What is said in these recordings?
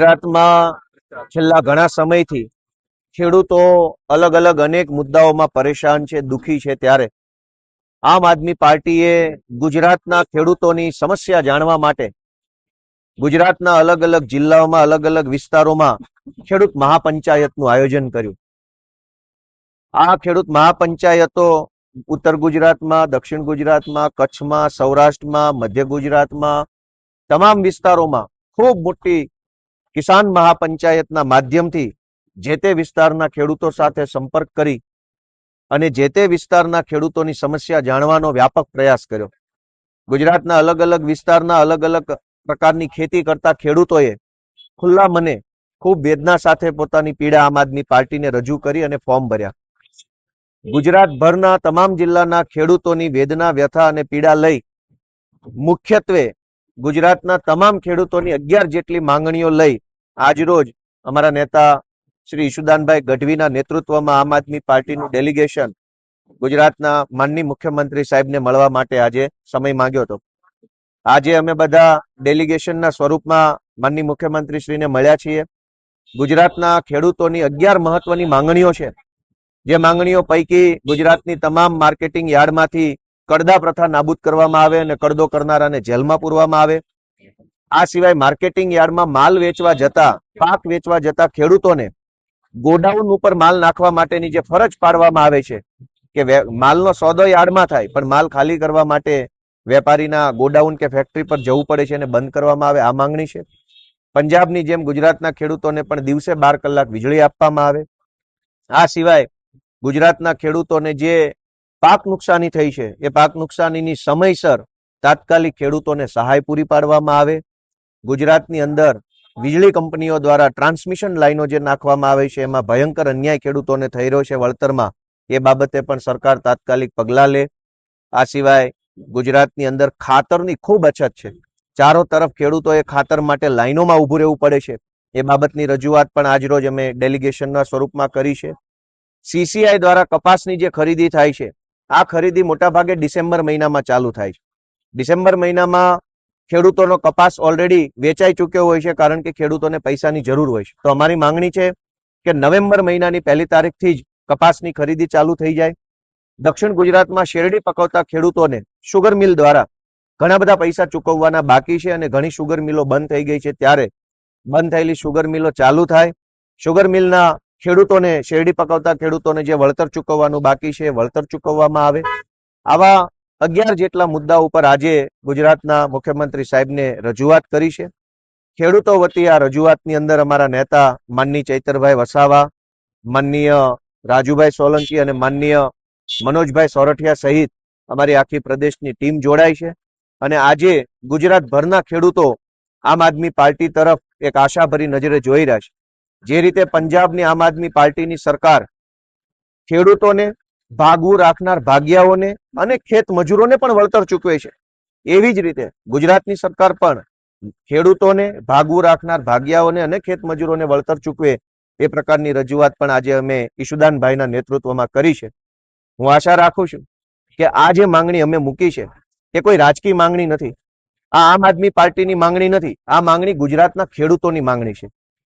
ગુજરાતમાં છેલ્લા ઘણા સમયથી ખેડૂતો અલગ અલગ અનેક મુદ્દાઓમાં પરેશાન છે, દુખી છે ત્યારે. આમ આદમી પાર્ટીએ ગુજરાતના ખેડૂતોની સમસ્યા જાણવા માટે ગુજરાતના અલગ અલગ જિલ્લાઓમાં અલગ અલગ વિસ્તારોમાં ખેડૂત મહાપંચાયતનું આયોજન કર્યું. આ ખેડૂત મહાપંચાયતો ઉત્તર ગુજરાતમાં, દક્ષિણ ગુજરાતમાં, કચ્છમાં, સૌરાષ્ટ્રમાં, મધ્ય ગુજરાતમાં, તમામ વિસ્તારોમાં ખૂબ મોટી કિસાન મહાપંચાયતના માધ્યમથી જે તે વિસ્તારના ખેડૂતો સાથે સંપર્ક કરી અને જે તે વિસ્તારના ખેડૂતોની સમસ્યા જાણવાનો વ્યાપક પ્રયાસ કર્યો. ગુજરાતના અલગ અલગ વિસ્તારના અલગ અલગ પ્રકારની ખેતી કરતા ખેડૂતોએ ખુલ્લા મને ખૂબ વેદના સાથે પોતાની પીડા આમ આદમી પાર્ટીને રજૂ કરી અને ફોર્મ ભર્યા. ગુજરાતભરના તમામ જિલ્લાના ખેડૂતોની વેદના, વ્યથા અને પીડા લઈ મુખ્યત્વે ગુજરાતના તમામ ખેડૂતોની અગિયાર જેટલી માંગણીઓ લઈ આજરોજ અમારા નેતા શ્રી ઈશુદાનભાઈ ગઢવીના નેતૃત્વમાં આમ આદમી પાર્ટીનું ડેલિગેશન ગુજરાતના માનની મુખ્યમંત્રી સાહેબને મળવા માટે આજે સમય માંગ્યો હતો. આજે અમે બધા ડેલિગેશનના સ્વરૂપમાં માનની મુખ્યમંત્રી શ્રીને મળ્યા છીએ. ગુજરાતના ખેડૂતોની અગિયાર મહત્વની માંગણીઓ છે. જે માંગણીઓ પૈકી ગુજરાતની તમામ માર્કેટિંગ યાર્ડમાંથી કડદા પ્રથા નાબૂદ કરવામાં આવે અને કડદો કરનારાને જેલમાં પૂરવામાં આવે. આ સિવાય માર્કેટિંગ યાર્ડમાં માલ વેચવા જતા, પાક વેચવા જતા ખેડૂતોને ગોડાઉન ઉપર માલ નાખવા માટેની જે ફરજ પાડવામાં આવે છે કે માલનો સોદો યાર્ડમાં થાય, પણ માલ ખાલી કરવા માટે વેપારીના ગોડાઉન કે ફેક્ટરી પર જવું પડે છે અને બંધ કરવામાં આવે, આ માંગણી છે. પંજાબની જેમ ગુજરાતના ખેડૂતોને પણ દિવસે બાર કલાક વીજળી આપવામાં આવે. આ સિવાય ગુજરાતના ખેડૂતોને જે પાક નુકસાની થઈ છે, એ પાક નુકસાનીની સમયસર તાત્કાલિક ખેડૂતોને સહાય પૂરી પાડવામાં આવે. ગુજરાતની અંદર વીજળી કંપનીઓ દ્વારા ટ્રાન્સમિશન લાઈનો જે નાખવામાં આવે છે, એમાં ભયંકર અન્યાય ખેડૂતોને થઈ રહ્યો છે વળતરમાં. એ બાબતે પણ સરકાર તાત્કાલિક પગલાં લે. આ સિવાય ગુજરાતની અંદર ખાતરની ખૂબ અછત છે. ચારો તરફ ખેડૂતોએ ખાતર માટે લાઈનોમાં ઊભું રહેવું પડે છે. એ બાબતની રજૂઆત પણ આજરોજ અમે ડેલિગેશનના સ્વરૂપમાં કરી છે. સીસીઆઈ દ્વારા કપાસની જે ખરીદી થાય છે, આ ખરીદી મોટાભાગે ડિસેમ્બર મહિનામાં ચાલુ થાય છે. ડિસેમ્બર મહિનામાં ખેડૂતોનો કપાસ ઓલરેડી વેચાઈ ચૂક્યો હોય છે કારણ કે ખેડૂતોને પૈસાની જરૂર હોય છે. તો અમારી માંગણી છે કે નવેમ્બર મહિનાની પહેલી તારીખથી જ કપાસની ખરીદી ચાલુ થઈ જાય. દક્ષિણ ગુજરાતમાં શેરડી પકવતા ખેડૂતોને શુગર મિલ દ્વારા ઘણા બધા પૈસા ચૂકવવાના બાકી છે અને ઘણી શુગર મિલો બંધ થઈ ગઈ છે. ત્યારે બંધ થયેલી શુગર મિલો ચાલુ થાય. શુગર મિલના ખેડૂતોને શેરડી પકવતા ખેડૂતોને જે વળતર ચૂકવવાનું બાકી છે વળતર ચૂકવવામાં આવે. આવા અગિયાર જેટલા મુદ્દા ઉપર આજે ગુજરાતના મુખ્યમંત્રી સાહેબને રજૂઆત કરી છે. ખેડૂતો વતી આ રજૂઆતની અંદર અમારા નેતા માનની ચૈતરભાઈ વસાવા, માનનીય રાજુભાઈ સોલંકી અને માનનીય મનોજભાઈ સોરઠિયા સહિત અમારી આખી પ્રદેશની ટીમ જોડાઈ છે. અને આજે ગુજરાતભરના ખેડૂતો આમ આદમી પાર્ટી તરફ એક આશાભરી નજરે જોઈ રહ્યા છે. જે રીતે પંજાબની આમ આદમી પાર્ટીની સરકાર ખેડૂતોને ભાગવું રાખનાર ભાગ્યાઓને અને ખેત મજૂરોને પણ વળતર ચૂકવે છે. એવી જ રીતે ગુજરાતની સરકાર પણ ખેડૂતોને ભાગવું રાખનાર ભાગ્યાઓને અને ખેત મજૂરોને વળતર ચૂકવે એ પ્રકારની રજૂઆત પણ આજે અમે ઈશુદાનભાઈના નેતૃત્વમાં કરી છે. હું આશા રાખું છું કે આ જે માંગણી અમે મૂકી છે એ કોઈ રાજકીય માંગણી નથી. આ આમ આદમી પાર્ટીની માંગણી નથી. આ માંગણી ગુજરાતના ખેડૂતોની માંગણી છે.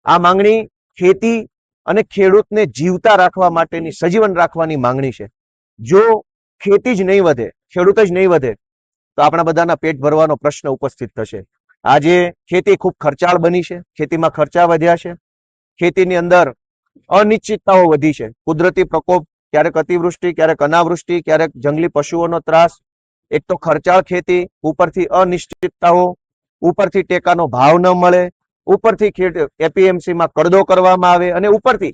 આ માંગણી ખેતી અને ખેડૂતને જીવતા રાખવા માટેની, સજીવન રાખવાની માંગણી છે. જો ખેતી જ નહીં વધે, ખેડૂત જ નહીં વધે, તો આપણા બધાના પેટ ભરવાનો પ્રશ્ન ઉપસ્થિત થશે. આજે ખેતી ખૂબ ખર્ચાળ બની છે, ખેતીમાં ખર્ચા વધ્યા છે, ખેતીની અંદર અનિશ્ચિતતાઓ વધી છે. કુદરતી પ્રકોપ, ક્યારેક અતિવૃષ્ટિ, ક્યારેક અનાવૃષ્ટિ, ક્યારેક જંગલી પશુઓનો ત્રાસ, એક તો ખર્ચાળ ખેતી, ઉપરથી અનિશ્ચિતતાઓ, ઉપરથી ટેકાનો ભાવ ન મળે ઉપરથી એપીએમસીમાં કરદો કરવામાં આવે અને ઉપરથી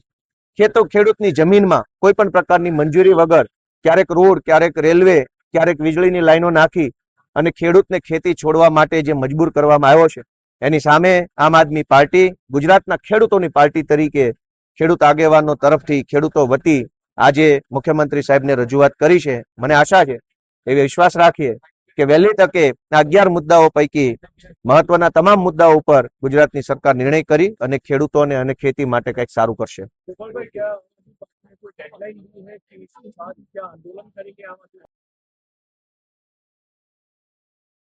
ખેતો ખેડૂતની જમીનમાં કોઈ પણ પ્રકારની મંજૂરી વગર ક્યારેક રોડ, ક્યારેક રેલવે, ક્યારેક વીજળીની લાઈનો નાખી અને ખેડૂતને ખેતી છોડવા માટે જે મજબૂર કરવામાં આવ્યો છે. એની સામે આમ આદમી પાર્ટી, ગુજરાતના ખેડૂતોની પાર્ટી તરીકે ખેડૂત આગેવાનો તરફથી ખેડૂતો વતી આજે મુખ્યમંત્રી સાહેબને રજૂઆત કરી છે. મને આશા છે એ વિશ્વાસ રાખીએ કે વહેલી તકે અગિયાર મુદ્દાઓ પૈકી મહત્વના તમામ મુદ્દાઓ ઉપર ગુજરાતની સરકાર નિર્ણય કરી અને ખેડૂતોને અને ખેતી માટે કંઈક સારું કરશે.